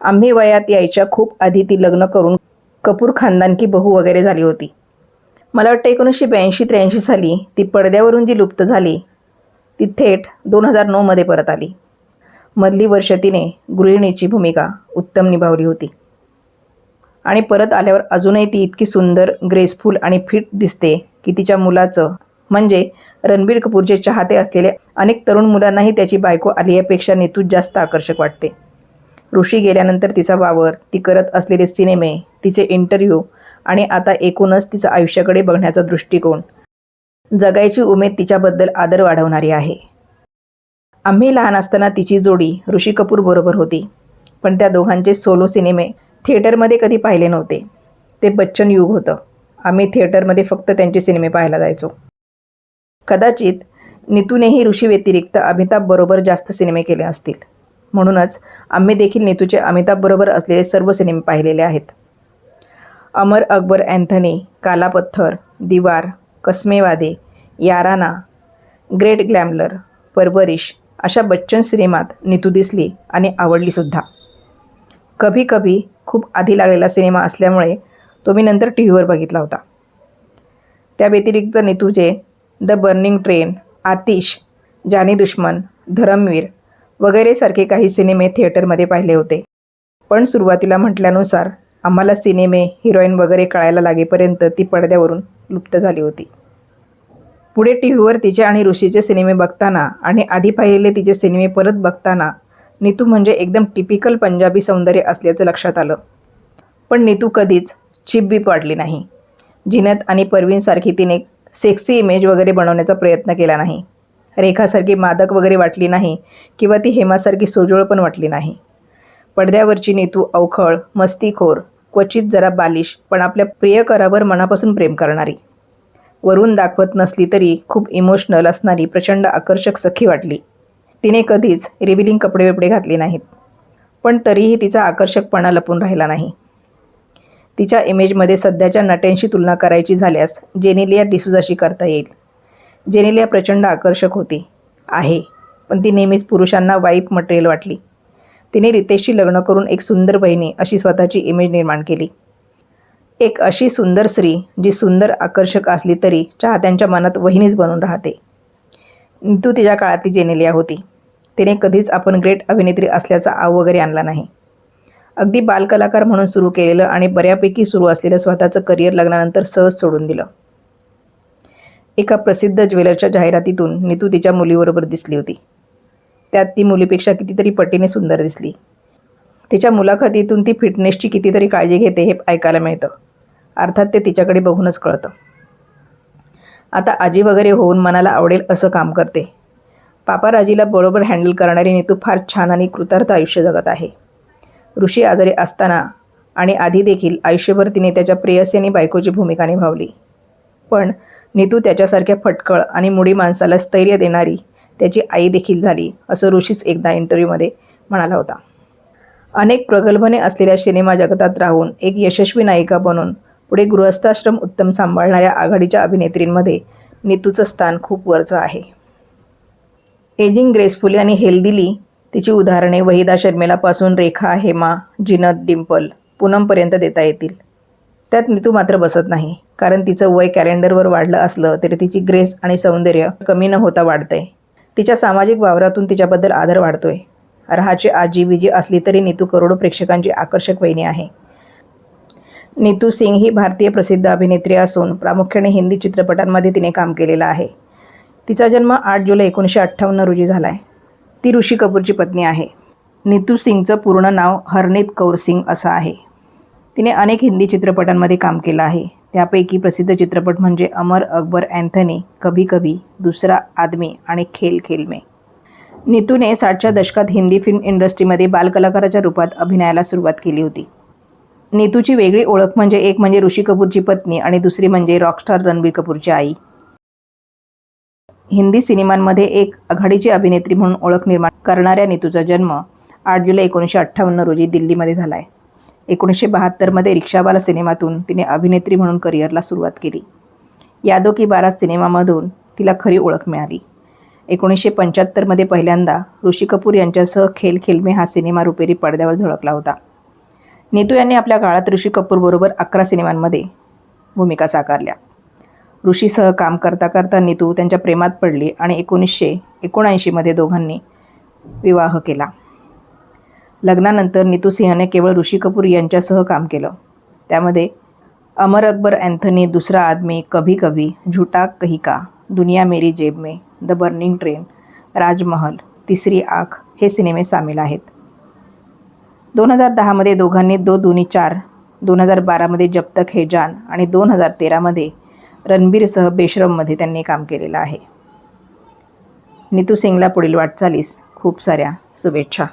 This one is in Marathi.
आम्ही वयात यायच्या खूप आधी ती लग्न करून कपूर खानदानकी बहू वगैरे झाली होती. मला वाटतं एकोणीसशे ब्याऐंशी त्र्याऐंशी साली ती पडद्यावरून जी लुप्त झाली ती थेट दोन हजार नऊमध्ये परत आली. मधली वर्ष तिने गृहिणीची भूमिका उत्तम निभावली होती. आणि परत आल्यावर अजूनही ती इतकी सुंदर ग्रेसफुल आणि फिट दिसते की तिच्या मुलाचं म्हणजे रणबीर कपूरचे चाहते असलेले अनेक तरुण मुलांनाही त्याची बायको आलियापेक्षा नेतूच जास्त आकर्षक वाटते. ऋषी गेल्यानंतर तिचा वावर ती करत असलेले सिनेमे तिचे इंटरव्ह्यू आणि आता एकूणच तिचं आयुष्याकडे बघण्याचा दृष्टिकोन. जगायची उमेद तिच्याबद्दल आदर वाढवणारी आहे. आम्ही लहान असताना तिची जोडी ऋषी कपूर बरोबर होती पण त्या दोघांचे सोलो सिनेमे थिएटरमध्ये कधी पाहिले नव्हते. ते बच्चन युग होतं. आम्ही थिएटरमध्ये फक्त त्यांचे सिनेमे पाहायला जायचो. कदाचित नितूनेही ऋषी व्यतिरिक्त अमिताभबरोबर जास्त सिनेमे केले असतील. म्हणूनच आम्ही देखील नेतूचे अमिताभबरोबर असलेले सर्व सिनेमे पाहिलेले आहेत. अमर अकबर अँथनी काला पत्थर दिवार कसमेवादे याराना ग्रेट ग्लॅमलर परवरिश अशा बच्चन सिनेमात नितू दिसली आणि आवडलीसुद्धा कभी कभी खूप आधी लागलेला सिनेमा असल्यामुळे तो मी नंतर टी व्हीवर बघितला होता. त्या व्यतिरिक्त नितूचे the burning train Aatish Jaani Dushman Dharamveer वगैरे सारखे काही सिनेमे थिएटरमध्ये पाहिले होते. पण सुरुवातीला म्हटल्यानुसार आम्हाला सिनेमे हिरोईन वगैरे कळायला लागेपर्यंत ती पडद्यावरून लुप्त झाली होती. पुढे टी व्हीवर तिचे आणि ऋषीचे सिनेमे बघताना आणि आधी पाहिलेले तिचे सिनेमे परत बघताना नीतू म्हणजे एकदम टिपिकल पंजाबी सौंदर्य असल्याचं लक्षात आलं. पण नीतू कधीच चिपबीप पाडली नाही. जिनत आणि परवीनसारखी तिने सेक्सी इमेज वगैरे बनवण्याचा प्रयत्न केला नाही. रेखासारखी मादक वगैरे वाटली नाही किंवा ती हेमासारखी सोजोळ पण वाटली नाही. पडद्यावरची नेतू अवखळ मस्तीखोर क्वचित जरा बालिश पण आपल्या प्रियकरावर मनापासून प्रेम करणारी. वरून दाखवत नसली तरी खूप इमोशनल असणारी प्रचंड आकर्षक सखी वाटली. तिने कधीच रिव्हिलिंग कपडे बिपडे घातले नाहीत पण तरीही तिचा आकर्षकपणा लपून राहिला नाही. तिच्या इमेजमध्ये सध्याच्या नट्यांशी तुलना करायची झाल्यास जेनेलिया डिसुजाशी करता येईल. जेनेलिया प्रचंड आकर्षक होती. आहे. पण ती नेहमीच पुरुषांना वाईप मटेरियल वाटली. तिने रितेशशी लग्न करून एक सुंदर बहिणी अशी स्वतःची इमेज निर्माण केली. एक अशी सुंदर स्त्री जी सुंदर आकर्षक असली तरी चाहत्यांच्या मनात वहिनीच बनून राहते. तू तिच्या काळातली जेनेलिया होती. तिने कधीच आपण ग्रेट अभिनेत्री असल्याचा आव वगैरे आणला नाही. अगदी बालकलाकार म्हणून सुरू केलेलं आणि बऱ्यापैकी सुरू असलेलं स्वतःचं करिअर लग्नानंतर सहज सोडून दिलं. एका प्रसिद्ध ज्वेलरच्या जाहिरातीतून नीतू तिच्या मुलीबरोबर दिसली होती. त्यात ती मुलीपेक्षा कितीतरी पटीने सुंदर दिसली. तिच्या मुलाखतीतून ती फिटनेसची कितीतरी काळजी घेते हे ऐकायला मिळतं. अर्थात ते तिच्याकडे बघूनच कळतं. आता आजी वगैरे होऊन मनाला आवडेल असं काम करते. पापाराजीला बरोबर हँडल करणारी नीतू फार छान आणि कृतार्थ आयुष्य जगत आहे. ऋषी आजारी असताना आणि आधी देखील आयुष्यभर तिने त्याच्या प्रेयसीने बायकोची भूमिका निभावली पण नीतू त्याच्यासारख्या फटकळ आणि मुडी माणसाला स्थैर्य देणारी त्याची आई देखील झाली असं ऋषीच एकदा इंटरव्ह्यूमध्ये म्हणाला होता. अनेक प्रगल्भने असलेल्या सिनेमा जगतात राहून एक यशस्वी नायिका बनून पुढे गृहस्थाश्रम उत्तम सांभाळणाऱ्या आघाडीच्या अभिनेत्रींमध्ये नीतूचं स्थान खूप वरचं आहे. एजिंग ग्रेसफुली आणि हेल्दीली तिची उदाहरणे वहिदा शर्मिलापासून रेखा हेमा जिनत डिम्पल पूनमपर्यंत देता येतील. त्यात नीतू मात्र बसत नाही. कारण तिचं वय कॅलेंडरवर वाढलं असलं तरी तिची ग्रेस आणि सौंदर्य कमी न होता वाढतंय. तिच्या सामाजिक वावरातून तिच्याबद्दल आदर वाढतोय. रहाची आजी विजी असली तरी नीतू करोडो प्रेक्षकांची आकर्षक वहिनी आहे. नीतू सिंग ही भारतीय प्रसिद्ध अभिनेत्री असून प्रामुख्याने हिंदी चित्रपटांमध्ये तिने काम केलेलं आहे. तिचा जन्म आठ जुलै एकोणीसशे अठ्ठावन्न रोजी झाला आहे ती ऋषी कपूरची पत्नी आहे. नीतू सिंगचं पूर्ण नाव हरनीत कौर सिंग असं आहे. तिने अनेक हिंदी चित्रपटांमध्ये काम केलं आहे. त्यापैकी प्रसिद्ध चित्रपट म्हणजे अमर अकबर अँथनी कभी कभी दुसरा आदमी आणि खेल खेल में. नीतूने साठच्या दशकात हिंदी फिल्म इंडस्ट्रीमध्ये बालकलाकाराच्या रूपात अभिनयाला सुरुवात केली होती. नीतूची वेगळी ओळख म्हणजे एक म्हणजे ऋषी कपूरची पत्नी आणि दुसरी म्हणजे रॉकस्टार रणबीर कपूरची आई. हिंदी सिनेमांमध्ये एक आघाडीची अभिनेत्री म्हणून ओळख निर्माण करणाऱ्या नीतूचा जन्म आठ जुलै एकोणीसशे अठ्ठावन्न रोजी दिल्लीमध्ये झाला आहे एकोणीसशे बहात्तरमध्ये रिक्षावाला सिनेमातून तिने अभिनेत्री म्हणून करिअरला सुरुवात केली. यादो की बारा सिनेमामधून तिला खरी ओळख मिळाली. एकोणीसशे पंच्याहत्तरमध्ये पहिल्यांदा ऋषी कपूर यांच्यासह खेल खेलमे हा सिनेमा रुपेरी पडद्यावर झळकला होता. नीतू यांनी आपल्या काळात ऋषी कपूरबरोबर अकरा सिनेमांमध्ये भूमिका साकारल्या. ऋषीसह काम करता करता नीतू त्यांच्या प्रेमात पडली आणि एकोणीसशे एकोणऐंशीमध्ये दोघांनी विवाह केला. लग्नानंतर नीतू सिंहने केवळ ऋषी कपूर यांच्यासह काम केलं. त्यामध्ये अमर अकबर अँथनी दुसरा आदमी कभी कभी झुटा कही का दुनिया मेरी जेब में द बर्निंग ट्रेन राजमहल तिसरी आख हे सिनेमे सामील आहेत. दोन हजार दहामध्ये दोघांनी दो दुनी चार दोन हजार बारामध्ये जब तक हे जान आणि दोन हजार तेरामध्ये रणबीरसह बेशरममध्ये त्यांनी काम केलेलं आहे. नीतू सिंगला पुढील वाटचालीस. खूप साऱ्या शुभेच्छा.